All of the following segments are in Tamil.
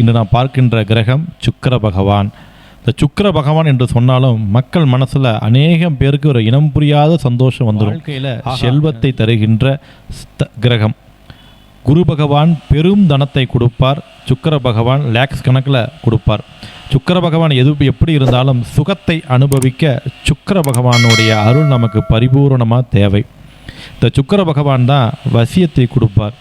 இன்று நாம் பார்க்கின்ற கிரகம் சுக்கிர பகவான். இந்த சுக்கிர பகவான் என்று சொன்னாலும் மக்கள் மனசுல அநேகம் பேருக்கு ஒரு இனம் புரியாத சந்தோஷம் வந்துடும் செல்வத்தை தருகின்ற கிரகம். குரு பகவான் பெரும் தனத்தை கொடுப்பார். சுக்கிர பகவான் லேக்ஸ் கணக்கில் கொடுப்பார். சுக்கிர பகவான் எது எப்படி இருந்தாலும் சுகத்தை அனுபவிக்க சுக்கிர பகவானுடைய அருள் நமக்கு பரிபூரணமாக தேவை. இந்த சுக்கிர பகவான் தான் வசியத்தை கொடுப்பார்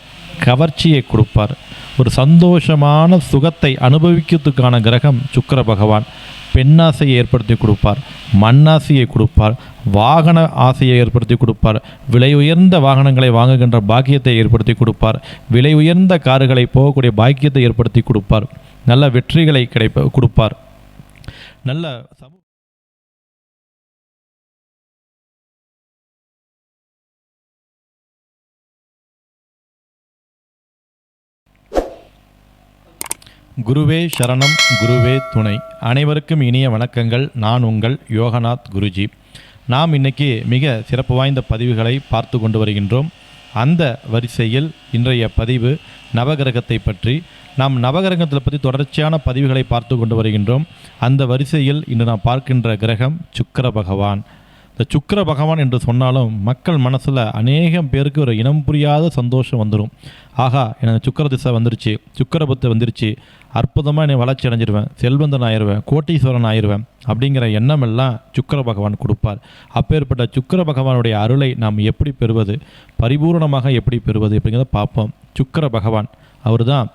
கவர்ச்சியை கொடுப்பார். ஒரு சந்தோஷமான சுகத்தை அனுபவிக்கிறதுக்கான கிரகம் சுக்கர பகவான். பெண்ணாசையை ஏற்படுத்தி கொடுப்பார் மண்ணாசையை கொடுப்பார் வாகன ஆசையை ஏற்படுத்தி கொடுப்பார் விலை உயர்ந்த வாகனங்களை வாங்குகின்ற பாக்கியத்தை ஏற்படுத்தி கொடுப்பார் விலை உயர்ந்த கார்களை போகக்கூடிய பாக்கியத்தை ஏற்படுத்தி கொடுப்பார் நல்ல வெற்றிகளை கிடைப்ப கொடுப்பார். நல்ல குருவே சரணம் குருவே துணை. அனைவருக்கும் இனிய வணக்கங்கள். நான் உங்கள் யோகநாத் குருஜி. நாம் இன்னைக்கு மிக சிறப்பு வாய்ந்த பதிவுகளை பார்த்து கொண்டு வருகின்றோம். அந்த வரிசையில் இன்றைய பதிவு நவகிரகத்தை பற்றி. நாம் நவகிரகத்தை பற்றி தொடர்ச்சியான பதிவுகளை பார்த்து கொண்டு வருகின்றோம். அந்த வரிசையில் இன்று நாம் பார்க்கின்ற கிரகம் சுக்கர பகவான். இந்த சுக்கிர பகவான் என்று சொன்னாலும் மக்கள் மனசில் அநேகம் பேருக்கு ஒரு இனம் புரியாத சந்தோஷம் வந்துடும் ஆகா எனக்கு சுக்கர திசை வந்துருச்சு சுக்கிர புத்தை வந்துருச்சு அற்புதமாக என்னை வளர்ச்சி அடைஞ்சிருவேன் செல்வந்தன் ஆயிடுவேன் கோட்டீஸ்வரன் ஆயிடுவேன் அப்படிங்கிற எண்ணமெல்லாம் சுக்கிர பகவான் கொடுப்பார். அப்பேற்பட்ட சுக்கிர பகவானுடைய அருளை நாம் எப்படி பெறுவது பரிபூரணமாக எப்படி பெறுவது அப்படிங்கிறத பார்ப்போம். சுக்கிர பகவான் அவர் தான்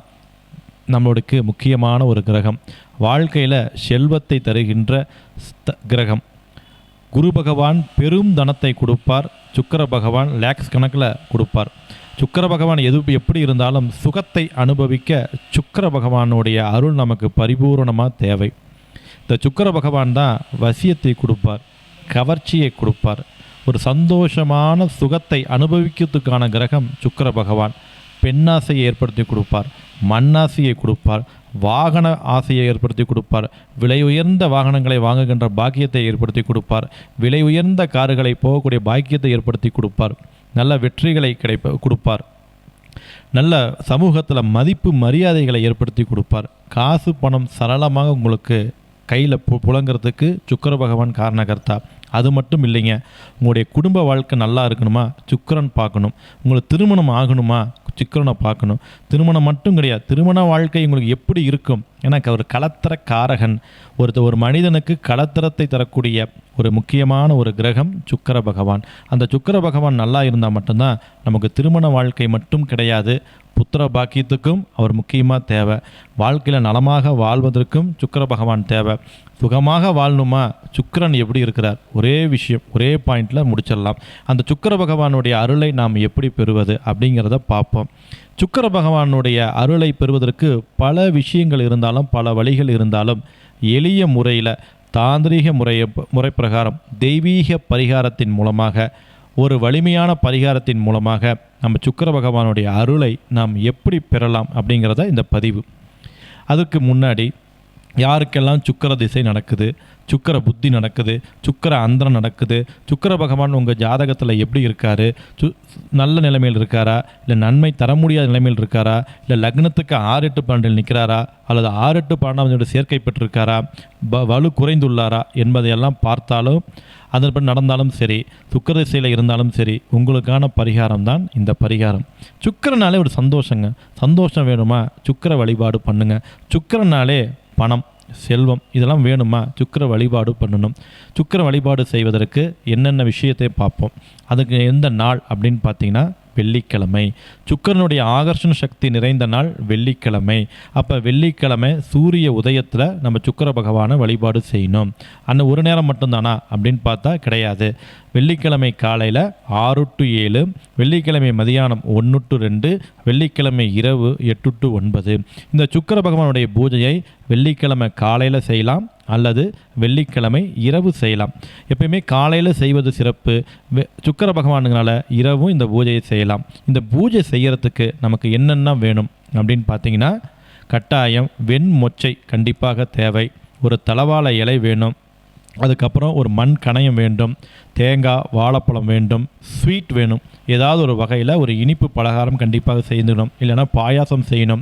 நம்மளுக்கு முக்கியமான ஒரு கிரகம். வாழ்க்கையில் செல்வத்தை தருகின்ற ஸ்த- கிரகம். குரு பகவான் பெரும் தனத்தை கொடுப்பார். சுக்கிர பகவான் லேக்ஸ் கணக்கில் கொடுப்பார். சுக்கர பகவான் எது எப்படி இருந்தாலும் சுகத்தை அனுபவிக்க சுக்கர பகவானுடைய அருள் நமக்கு பரிபூரணமாக தேவை. இந்த சுக்கிர பகவான் தான் வசியத்தை கொடுப்பார் கவர்ச்சியை கொடுப்பார். ஒரு சந்தோஷமான சுகத்தை அனுபவிக்கிறதுக்கான கிரகம் சுக்கிர பகவான். பெண்ணாசையை ஏற்படுத்தி கொடுப்பார் மண்ணாசையை கொடுப்பார். வாகன ஆசையை ஏற்படுத்தி கொடுப்பார். விலை உயர்ந்த வாகனங்களை வாங்குகின்ற பாக்கியத்தை ஏற்படுத்தி கொடுப்பார். விலை உயர்ந்த கார்களை போகக்கூடிய பாக்கியத்தை ஏற்படுத்தி கொடுப்பார். நல்ல வெற்றிகளை கிடைப்ப கொடுப்பார். நல்ல சமூகத்தில் மதிப்பு மரியாதைகளை ஏற்படுத்தி கொடுப்பார். காசு பணம் சரளமாக உங்களுக்கு கையில் பு புழங்குறதுக்கு சுக்கர பகவான் காரணகர்த்தா. அது மட்டும் இல்லைங்க. உங்களுடைய குடும்ப வாழ்க்கை நல்லா இருக்கணுமா? சுக்கரன் பார்க்கணும். உங்களுக்கு திருமணம் ஆகணுமா? சிக்கனை பார்க்கணும். திருமணம் மட்டும் கிடையாது. திருமண வாழ்க்கை உங்களுக்கு எப்படி இருக்கும்? ஏன்னா ஒரு கலத்தர காரகன் ஒருத்த ஒரு மனிதனுக்கு கலத்தரத்தை தரக்கூடிய ஒரு முக்கியமான ஒரு கிரகம் சுக்கர பகவான். அந்த சுக்கர பகவான் நல்லா இருந்தால் மட்டும்தான் நமக்கு திருமண வாழ்க்கை மட்டும் கிடையாது. புத்திர பாக்கியத்துக்கும் அவர் முக்கியமாக தேவை. வாழ்க்கையில் நலமாக வாழ்வதற்கும் சுக்கர பகவான் தேவை. சுகமாக வாழணுமா? சுக்கரன் எப்படி இருக்கிறார்? ஒரே விஷயம் ஒரே பாயிண்டில் முடிச்சிடலாம். அந்த சுக்கிர பகவானுடைய அருளை நாம் எப்படி பெறுவது அப்படிங்கிறத பார்ப்போம். சுக்கர பகவானுடைய அருளை பெறுவதற்கு பல விஷயங்கள் இருந்தாலும் பல வழிகள் இருந்தாலும் எளிய முறையில் தாந்திரீக முறைய முறை பிரகாரம் தெய்வீக பரிகாரத்தின் மூலமாக ஒரு வலிமையான பரிகாரத்தின் மூலமாக நம்ம சுக்கிர பகவானுடைய அருளை நாம் எப்படி பெறலாம் அப்படிங்கிறத இந்த பதிவு. அதுக்கு முன்னாடி யாருக்கெல்லாம் சுக்கர திசை நடக்குது சுக்கர புத்தி நடக்குது சுக்கிர அந்தரம் நடக்குது சுக்கிர பகவான் உங்கள் ஜாதகத்தில் எப்படி இருக்கார் சு நல்ல நிலைமையில் இருக்காரா இல்லை நன்மை தர முடியாத நிலைமையில் இருக்காரா இல்லை லக்னத்துக்கு ஆறு எட்டு பன்னெண்டில் நிற்கிறாரா அல்லது ஆறு எட்டு பன்னெண்டாம் சேர்க்கை பெற்றிருக்காரா ப வலு குறைந்துள்ளாரா என்பதையெல்லாம் பார்த்தாலும் அதன்படி நடந்தாலும் சரி சுக்கர திசையில் இருந்தாலும் சரி உங்களுக்கான பரிகாரம் தான் இந்த பரிகாரம். சுக்கிரனாலே ஒரு சந்தோஷங்க. சந்தோஷம் வேணுமா? சுக்கிர வழிபாடு பண்ணுங்கள் சுக்கிரனாலே பணம் செல்வம் இதெல்லாம் வேணுமா? சுக்கிர வழிபாடு பண்ணணும். சுக்கிர வழிபாடு செய்வதற்கு என்னென்ன விஷயத்தை பார்ப்போம்? அதுக்கு எந்த நாள் அப்படின்னு பார்த்தீங்கன்னா வெள்ளிக்கிழமை. சுக்கிரனுடைய ஆகர்ஷண சக்தி நிறைந்த நாள் வெள்ளிக்கிழமை. அப்போ வெள்ளிக்கிழமை சூரிய உதயத்தில் நம்ம சுக்கிர பகவானை வழிபாடு செய்யணும். அந்த ஒரு நேரம் மட்டும்தானா அப்படின்னு பார்த்தா கிடையாது. வெள்ளிக்கிழமை காலையில் ஆறு டு ஏழு வெள்ளிக்கிழமை மதியானம் ஒன்று டு ரெண்டு வெள்ளிக்கிழமை இரவு எட்டு டு ஒன்பது. இந்த சுக்கிர பகவானுடைய பூஜையை வெள்ளிக்கிழமை காலையில் செய்யலாம் அல்லது வெள்ளிக்கிழமை இரவு செய்யலாம். எப்பயுமே காலையில் செய்வது சிறப்பு. வெ- சுக்கிர பகவானுங்களால இரவும் இந்த பூஜையை செய்யலாம். இந்த பூஜை செய்கிறதுக்கு நமக்கு என்னென்ன வேணும் அப்படின்னு பார்த்தீங்கன்னா கட்டாயம் வெண் மொச்சை கண்டிப்பாக தேவை. ஒரு தளவாழை இலை வேணும். அதுக்கப்புறம் ஒரு மண் கணையம் வேண்டும். தேங்காய் வாழைப்பழம் வேண்டும். ஸ்வீட் வேணும். ஏதாவது ஒரு வகையில் ஒரு இனிப்பு பலகாரம் கண்டிப்பாக செய்யணும் இல்லைன்னா பாயாசம் செய்யணும்.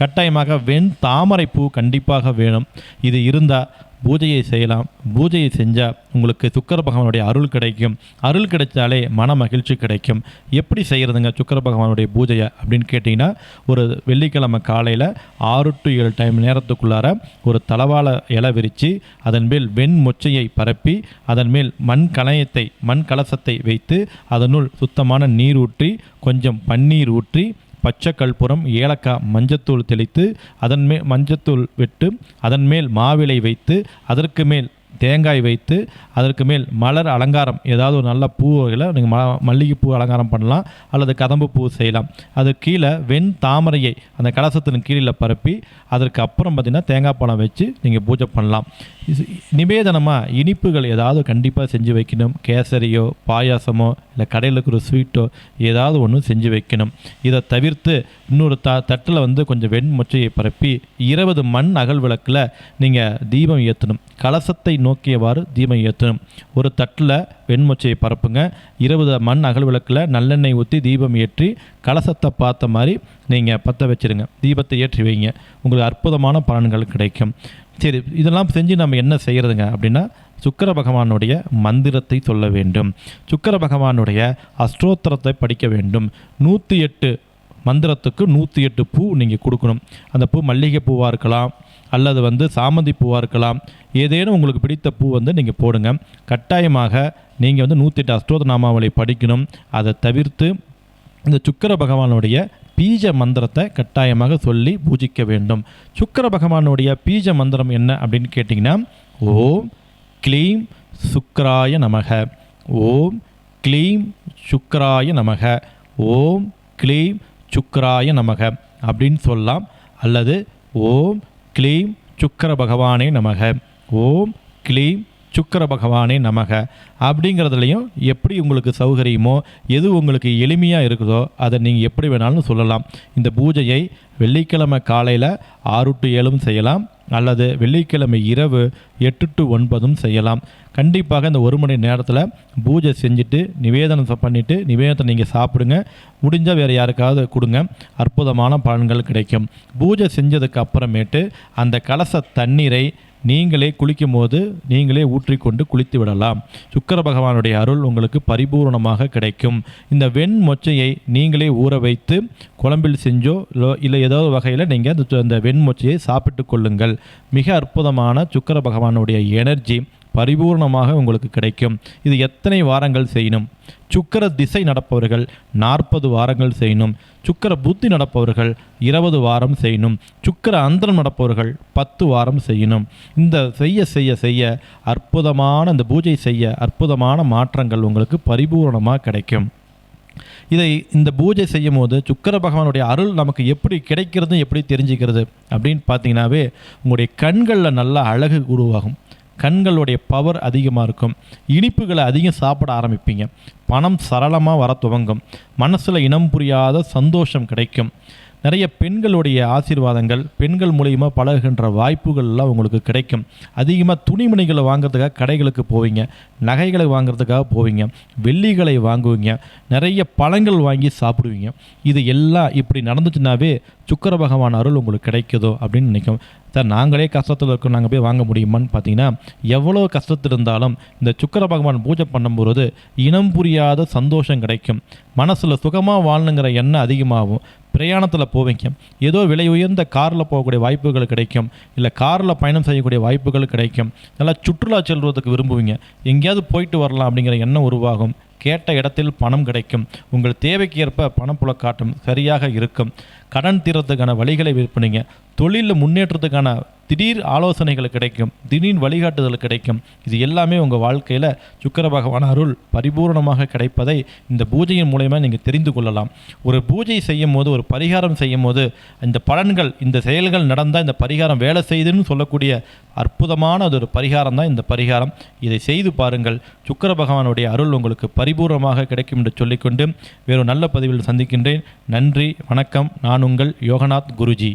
கட்டாயமாக வெண் தாமரை பூ கண்டிப்பாக வேணும். இது இருந்தால் பூஜையை செய்யலாம். பூஜையை செஞ்சால் உங்களுக்கு சுக்கர பகவானுடைய அருள் கிடைக்கும். அருள் கிடைச்சாலே மன மகிழ்ச்சி கிடைக்கும். எப்படி செய்கிறதுங்க சுக்கர பகவானுடைய பூஜையை அப்படின்னு கேட்டிங்கன்னா ஒரு வெள்ளிக்கிழமை காலையில் ஆறு டு ஏழு டைம் நேரத்துக்குள்ளார ஒரு தளவாழ இலை விரித்து அதன் மேல் வெண் மொச்சையை பரப்பி அதன் மேல் மண் கலயத்தை மண் கலசத்தை வைத்து அதனுள் சுத்தமான நீர் ஊற்றி கொஞ்சம் பன்னீர் ஊற்றி பச்சை கற்பூரம் ஏலக்காய் மஞ்சத்தூள் தெளித்து அதன் மேல் மஞ்சத்தூள் விட்டு அதன் மேல் மாவிலை வைத்து அதற்கு மேல் தேங்காய் வைத்து அதற்கு மேல் மலர் அலங்காரம் ஏதாவது ஒரு நல்ல பூ வகையில் நீங்கள் ம மல்லிகைப்பூ அலங்காரம் பண்ணலாம் அல்லது கதம்பு பூ செய்யலாம். அது கீழே வெண் தாமரையை அந்த கலசத்தின் கீழே பரப்பி அதற்கு அப்புறம் பார்த்திங்கன்னா தேங்காய் பழம் வச்சு நீங்கள் பூஜை பண்ணலாம். நிவேதனமாக இனிப்புகள் ஏதாவது கண்டிப்பாக செஞ்சு வைக்கணும். கேசரியோ பாயாசமோ இல்லை கடையில் இருக்கிற ஸ்வீட்டோ ஏதாவது ஒன்று செஞ்சு வைக்கணும். இதை தவிர்த்து இன்னொரு த தட்டில் வந்து கொஞ்சம் வெண்மொச்சையை பரப்பி இருபது மண் அகல் விளக்கில் நீங்கள் தீபம் ஏற்றணும் கலசத்தை நோக்கியவாறு தீபம் ஏற்றணும் ஒரு தட்டில் வெண்மொச்சையை பரப்புங்க. இருபது மண் அகல் விளக்கில் நல்லெண்ணெய் ஊற்றி தீபம் ஏற்றி கலசத்தை பார்த்த மாதிரி நீங்கள் பற்ற வச்சிருங்க. தீபத்தை ஏற்றி வைங்க. உங்களுக்கு அற்புதமான பலன்கள் கிடைக்கும். சரி இதெல்லாம் செஞ்சு நம்ம என்ன செய்கிறதுங்க அப்படின்னா சுக்கர பகவானுடைய மந்திரத்தை சொல்ல வேண்டும். சுக்கர பகவானுடைய அஷ்டோத்திரத்தை படிக்க வேண்டும். நூற்றி எட்டு மந்திரத்துக்கு நூற்றி எட்டு பூ நீங்கள் கொடுக்கணும். அந்த பூ மல்லிகை பூவாக இருக்கலாம் அல்லது வந்து சாமந்தி பூவாக இருக்கலாம். ஏதேனும் உங்களுக்கு பிடித்த பூ வந்து நீங்கள் போடுங்க. கட்டாயமாக நீங்கள் வந்து நூற்றி எட்டு அஷ்டோத நாமாவளி படிக்கணும். அதை தவிர்த்து இந்த சுக்கர பகவானுடைய பீஜ மந்திரத்தை கட்டாயமாக சொல்லி பூஜிக்க வேண்டும். சுக்கர பகவானுடைய பீஜ மந்திரம் என்ன அப்படின்னு கேட்டிங்கன்னா ஓம் க்ளீம் சுக்கராய நமக. ஓம் க்ளீம் சுக்கராய நமக. ஓம் க்ளீம் சுக்கராய நமக அப்படின்னு சொல்லலாம். அல்லது ஓம் க்ளீம் சுக்கர பகவானே நமக. ஓம் க்ளீம் சுக்கர பகவானே நமக. அப்படிங்கிறதுலையும் எப்படி உங்களுக்கு சௌகரியமோ எது உங்களுக்கு எளிமையாக இருக்குதோ அதை நீங்கள் எப்படி வேணாலும் சொல்லலாம். இந்த பூஜையை வெள்ளிக்கிழமை காலையில் ஆறு டு ஏழும் செய்யலாம். அல்லது வெள்ளிக்கிழமை இரவு எட்டு டு ஒன்பதும் செய்யலாம். கண்டிப்பாக இந்த ஒரு மணி நேரத்தில் பூஜை செஞ்சுட்டு நிவேதனம் பண்ணிவிட்டு நிவேதனத்தை நீங்கள் சாப்பிடுங்க. முடிஞ்சால் வேறு யாருக்காவது கொடுங்க. அற்புதமான பலன்கள் கிடைக்கும். பூஜை செஞ்சதுக்கு அப்புறமேட்டு அந்த கலச தண்ணீரை நீங்களே குளிக்கும் போது நீங்களே ஊற்றிக்கொண்டு குளித்து விடலாம் சுக்கர பகவானுடைய அருள் உங்களுக்கு பரிபூர்ணமாக கிடைக்கும். இந்த வெண் மொச்சையை நீங்களே ஊற வைத்து குழம்பில் செஞ்சோ இல்லை இல்லை ஏதோ வகையில் நீங்கள் அந்த அந்த வெண் மொச்சையை சாப்பிட்டு கொள்ளுங்கள். மிக அற்புதமான சுக்கர பகவானுடைய எனர்ஜி. பரிபூர்ணமாக உங்களுக்கு கிடைக்கும். இது எத்தனை வாரங்கள் செய்யணும்? சுக்கர திசை நடப்பவர்கள் நாற்பது வாரங்கள் செய்யணும். சுக்கர புத்தி நடப்பவர்கள் இருபது வாரம் செய்யணும். சுக்கர அந்தரம் நடப்பவர்கள் பத்து வாரம் செய்யணும். இந்த செய்ய செய்ய செய்ய அற்புதமான இந்த பூஜை செய்ய அற்புதமான மாற்றங்கள் உங்களுக்கு பரிபூர்ணமாக கிடைக்கும். இதை இந்த பூஜை செய்யும் போது சுக்கர பகவானுடைய அருள் நமக்கு எப்படி கிடைக்கிறது எப்படி தெரிஞ்சுக்கிறது அப்படின்னு பார்த்தீங்கன்னாவே உங்களுடைய கண்களில் நல்ல அழகு உருவாகும். கண்களுடைய பவர் அதிகமாக இருக்கும். இனிப்புகளை அதிகம் சாப்பிட ஆரம்பிப்பீங்க. பணம் சரளமாக வர துவங்கும். மனசில் இனம் புரியாத சந்தோஷம் கிடைக்கும். நிறைய பெண்களுடைய ஆசீர்வாதங்கள் பெண்கள் மூலயமா பழகுகின்ற வாய்ப்புகள்லாம் உங்களுக்கு கிடைக்கும். அதிகமாக துணிமணிகளை வாங்குறதுக்காக கடைகளுக்கு போவீங்க. நகைகளை வாங்குறதுக்காக போவீங்க. வெள்ளிகளை வாங்குவீங்க. நிறைய பழங்கள் வாங்கி சாப்பிடுவீங்க. இது எல்லாம் இப்படி நடந்துச்சுனாவே சுக்கர பகவான் அருள் உங்களுக்கு கிடைக்குதோ அப்படின்னு நினைக்கும். சார் நாங்களே கஷ்டத்தில் இருக்கோம் நாங்கள் போய் வாங்க முடியுமான்னு பார்த்தீங்கன்னா எவ்வளோ கஷ்டத்தில் இருந்தாலும் இந்த சுக்கர பகவான் பூஜை பண்ணும்போது இனம் புரியாத சந்தோஷம் கிடைக்கும். மனசில் சுகமாக வாழணுங்கிற எண்ணம் அதிகமாகும். பிரயாணத்தில் போவீங்க. ஏதோ விலை உயர்ந்த காரில் போகக்கூடிய வாய்ப்புகள் கிடைக்கும். இல்லை காரில் பயணம் செய்யக்கூடிய வாய்ப்புகள் கிடைக்கும். நல்லா சுற்றுலா செல்வதற்கு விரும்புவீங்க. எங்கேயாவது போயிட்டு வரலாம் அப்படிங்கிற எண்ணம் உருவாகும். கேட்ட இடத்தில் பணம் கிடைக்கும். உங்கள் தேவைக்கு ஏற்ப பணப்புழக்காட்டம் சரியாக இருக்கும். கடன் தீரத்துக்கான வழிகளை விற்பனைங்க. தொழிலில் முன்னேற்றத்துக்கான திடீர் ஆலோசனைகள் கிடைக்கும் திடீர் வழிகாட்டுதல் கிடைக்கும். இது எல்லாமே உங்கள் வாழ்க்கையில் சுக்கர பகவான் அருள் பரிபூர்ணமாக கிடைப்பதை இந்த பூஜையின் மூலயமா நீங்கள் தெரிந்து கொள்ளலாம். ஒரு பூஜை செய்யும் போது ஒரு பரிகாரம் செய்யும் போது இந்த பலன்கள் இந்த செயல்கள் நடந்தால் இந்த பரிகாரம் வேலை செய்துன்னு சொல்லக்கூடிய அற்புதமான அது ஒரு பரிகாரம் தான் இந்த பரிகாரம். இதை செய்து பாருங்கள். சுக்கர பகவானுடைய அருள் உங்களுக்கு பரிபூர்ணமாக கிடைக்கும் என்று சொல்லிக்கொண்டு வேறு நல்ல பதிவில் சந்திக்கின்றேன். நன்றி வணக்கம் நான் நான் உங்கள் யோகநாத் குருஜி.